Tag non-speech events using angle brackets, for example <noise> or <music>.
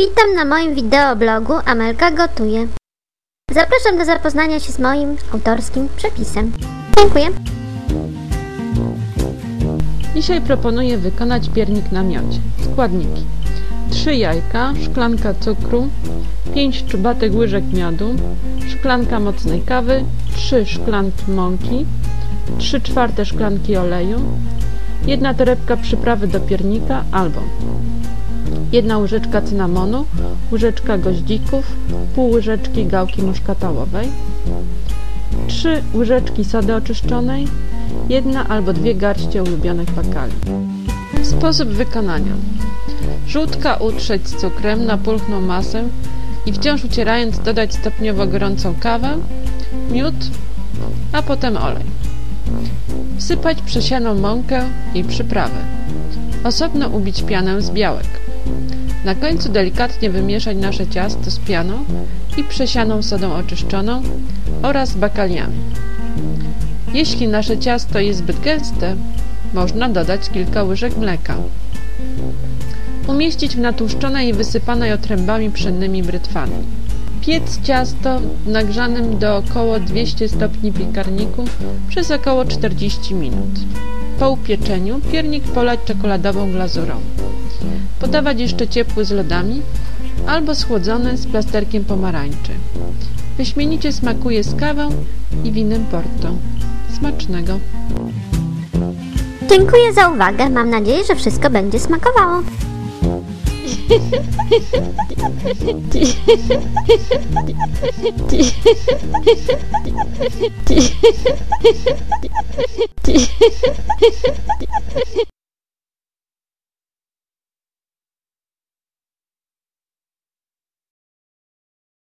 Witam na moim wideoblogu Amelka Gotuje. Zapraszam do zapoznania się z moim autorskim przepisem. Dziękuję. Dzisiaj proponuję wykonać piernik na miodzie. Składniki. 3 jajka, szklanka cukru, 5 czubatek łyżek miodu, szklanka mocnej kawy, 3 szklanki mąki, 3 czwarte szklanki oleju, jedna torebka przyprawy do piernika albo jedna łyżeczka cynamonu, łyżeczka goździków, pół łyżeczki gałki muszkatałowej, 3 łyżeczki sody oczyszczonej, jedna albo dwie garście ulubionych bakali. Sposób wykonania. Żółtka utrzeć z cukrem na pulchną masę i wciąż ucierając dodać stopniowo gorącą kawę, miód, a potem olej. Wsypać przesianą mąkę i przyprawy. Osobno ubić pianę z białek. Na końcu delikatnie wymieszać nasze ciasto z pianą i przesianą sodą oczyszczoną oraz bakaliami. Jeśli nasze ciasto jest zbyt gęste, można dodać kilka łyżek mleka. Umieścić w natłuszczonej i wysypanej otrębami pszennymi brytwami. Piec ciasto nagrzanym do około 200 stopni piekarniku przez około 40 minut. Po upieczeniu piernik polać czekoladową glazurą. Podawać jeszcze ciepły z lodami albo schłodzony z plasterkiem pomarańczy. Wyśmienicie smakuje z kawą i winem Porto. Smacznego! Dziękuję za uwagę. Mam nadzieję, że wszystko będzie smakowało. <laughs>